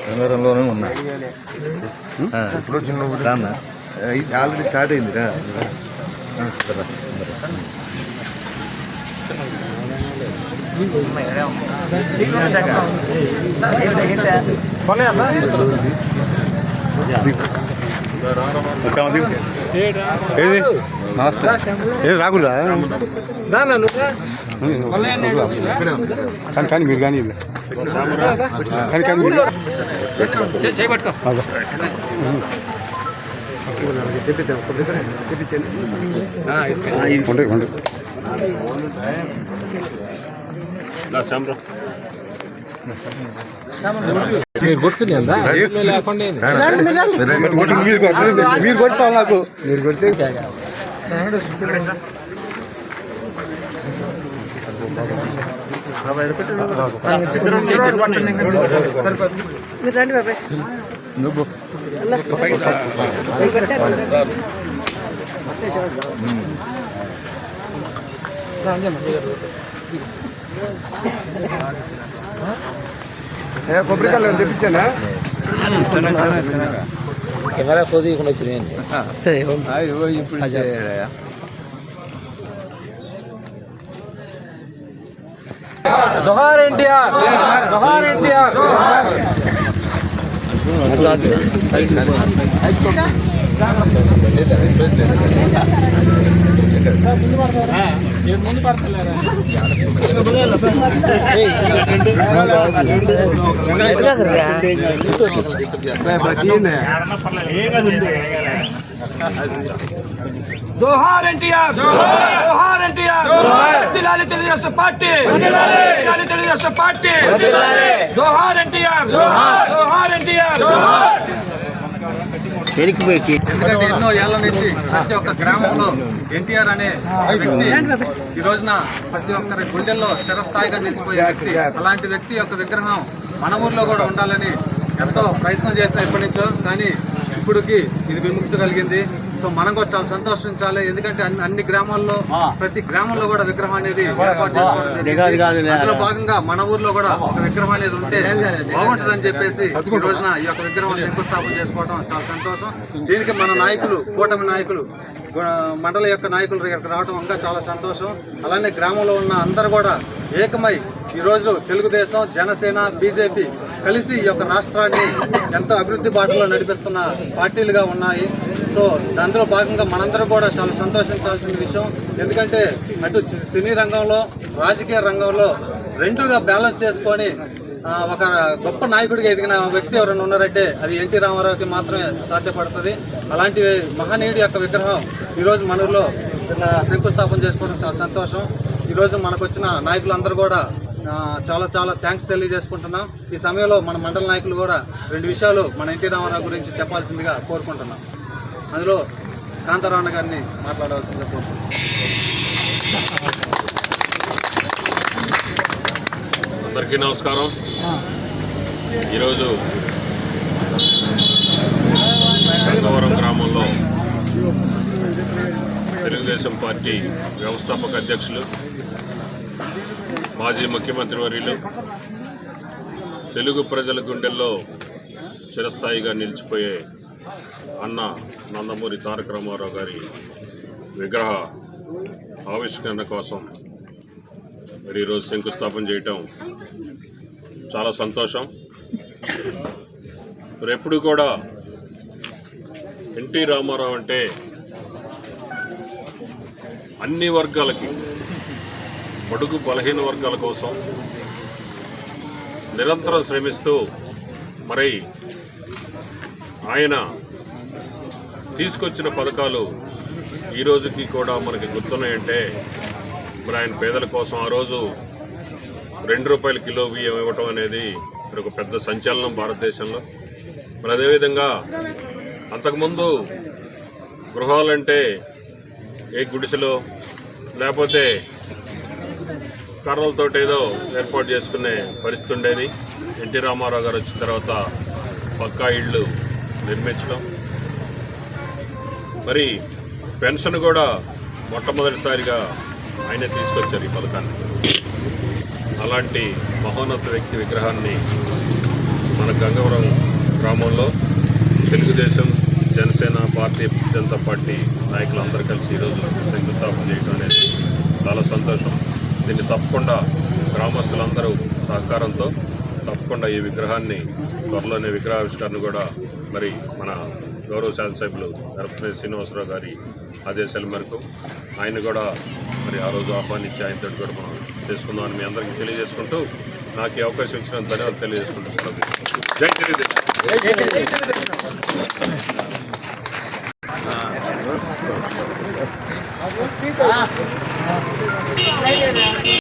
కెమెరాలోనే ఉన్నా ఇప్పుడు చిన్న ఇది ఆల్రెడీ స్టార్ట్ అయింది రా ఆ, రా, రా. ఇంకా ఉంది. ఏది నమస్తే. ఏది రాకులా కానీ కానీ మీరు కానీ కానీ కానీ మీరు ఉండే ఉండే. మీరు కొట్టుకుని మీరు కొట్టండి. మీరు కొట్టాలి నాకు మీరు కొడితే కొబ్బరికాయలు తెప్పించానా? कैमरा खोज ही होना चाहिए नहीं हम आई वो ये पुलिस जा रहा है जोहार एनटीआर जोहार एनटीआर जोहार జోహార్ ఎన్టీఆర్ జోహార్ ఎన్టీఆర్ దిలాలి తెలుగుదేశం పార్టీ దిలాలి తెలుగుదేశం పార్టీ జోహార్ ఎన్టీఆర్ జోహార్ ఎన్టీఆర్ ఎందుకంటే ఎన్నో ఏళ్ళ నుంచి ప్రతి ఒక్క గ్రామంలో ఎన్టీఆర్ అనే వ్యక్తి ఈ రోజున ప్రతి ఒక్కరి గుండెల్లో స్థిరస్థాయిగా నిలిచిపోయే వ్యక్తి. అలాంటి వ్యక్తి యొక్క విగ్రహం మన ఊర్లో కూడా ఉండాలని ఎంతో ప్రయత్నం చేశాం ఎప్పటి నుంచో. కానీ ఇప్పుడుకి ఇది విముక్తి కలిగింది. సో మనం కూడా చాలా సంతోషించాలి. ఎందుకంటే అన్ని గ్రామాల్లో ప్రతి గ్రామంలో కూడా విగ్రహం అనేది. అందులో భాగంగా మన ఊర్లో కూడా ఒక విగ్రహం అనేది ఉంటే బాగుంటుందని చెప్పేసి ఈ రోజున ఈ యొక్క విగ్రహం శంకుస్థాపన చేసుకోవడం చాలా సంతోషం. దీనికి మన నాయకులు కూటమి నాయకులు మండల యొక్క నాయకులు ఇక్కడికి రావడం ఇంకా చాలా సంతోషం. అలానే గ్రామంలో ఉన్న అందరూ కూడా ఏకమై ఈరోజు తెలుగుదేశం జనసేన బీజేపీ కలిసి ఈ యొక్క రాష్ట్రాన్ని ఎంతో అభివృద్ధి బాటలో నడిపిస్తున్న పార్టీలుగా ఉన్నాయి. సో దాంట్లో భాగంగా మనందరం కూడా చాలా సంతోషించాల్సిన విషయం. ఎందుకంటే అటు సినీ రంగంలో రాజకీయ రంగంలో రెండుగా బ్యాలెన్స్ చేసుకొని ఒక గొప్ప నాయకుడిగా ఎదిగిన వ్యక్తి ఎవరైనా ఉన్నారంటే అది ఎన్టీ రామారావుకి మాత్రమే సాధ్యపడుతుంది. అలాంటి మహనీయుడి యొక్క విగ్రహం ఈరోజు మనూరులో ఇలా శంకుస్థాపన చేసుకోవడం చాలా సంతోషం. ఈరోజు మనకు వచ్చిన నాయకులందరూ కూడా చాలా చాలా థ్యాంక్స్ తెలియజేసుకుంటున్నాం. ఈ సమయంలో మన మండల నాయకులు కూడా రెండు విషయాలు మన ఎన్టీ రామారావు గురించి చెప్పాల్సిందిగా కోరుకుంటున్నాం. అందులో కాంతారావు గారిని మాట్లాడవలసిందిగా కోరుతున్నాను అందరికీ నమస్కారం. ఈరోజు గంగవరం గ్రామంలో తెలుగుదేశం పార్టీ వ్యవస్థాపక అధ్యక్షులు మాజీ ముఖ్యమంత్రి వర్యులు తెలుగు ప్రజల గుండెల్లో చిరస్థాయిగా నిలిచిపోయే అన్న నందమూరి తారక రామారావు గారి విగ్రహ ఆవిష్కరణ కోసం మరి ఈరోజు శంకుస్థాపన చేయటం చాలా సంతోషం. మరి ఎప్పుడు కూడా ఎన్టీ రామారావు అంటే అన్ని వర్గాలకి బడుగు బలహీన వర్గాల కోసం నిరంతరం శ్రమిస్తూ మరి ఆయన తీసుకొచ్చిన పథకాలు ఈ రోజుకి కూడా మనకి గుర్తున్నాయంటే మరి ఆయన పేదల కోసం ఆ రోజు రెండు రూపాయల కిలో బియ్యం ఇవ్వటం అనేది మరి ఒక పెద్ద సంచలనం భారతదేశంలో. మరి అదేవిధంగా అంతకుముందు గృహాలంటే ఏ గుడిసెలో లేకపోతే కర్రలతో ఏదో ఏర్పాటు చేసుకునే పరిస్థితి ఉండేది. ఎన్టీ రామారావు గారు వచ్చిన తర్వాత పక్కా ఇళ్ళు నిర్మించడం. మరి పెన్షన్ కూడా మొట్టమొదటిసారిగా ఆయనే తీసుకొచ్చారు ఈ పథకాన్ని. అలాంటి మహోన్నత వ్యక్తి విగ్రహాన్ని మన గంగవరం గ్రామంలో తెలుగుదేశం జనసేన భారతీయ జనతా పార్టీ నాయకులు అందరూ కలిసి ఈరోజు శంకుస్థాపన చేయడం అనేది చాలా సంతోషం. దీన్ని తప్పకుండా గ్రామస్తులందరూ సహకారంతో తప్పకుండా ఈ విగ్రహాన్ని త్వరలోనే విగ్రహావిష్కరణ కూడా మరి మన గౌరవ శాసనసభ్యులు గర్భనేని శ్రీనివాసరావు గారి ఆదేశాల మేరకు ఆయన కూడా మరి ఆ రోజు ఆహ్వానించి ఆయనతో కూడా మనం చేసుకుందామని మీ అందరికీ తెలియజేసుకుంటూ నాకు ఈ అవకాశం ఇచ్చిన ధన్యవాదాలు తెలియజేసుకుంటున్నాను జై తెలుగుదేశం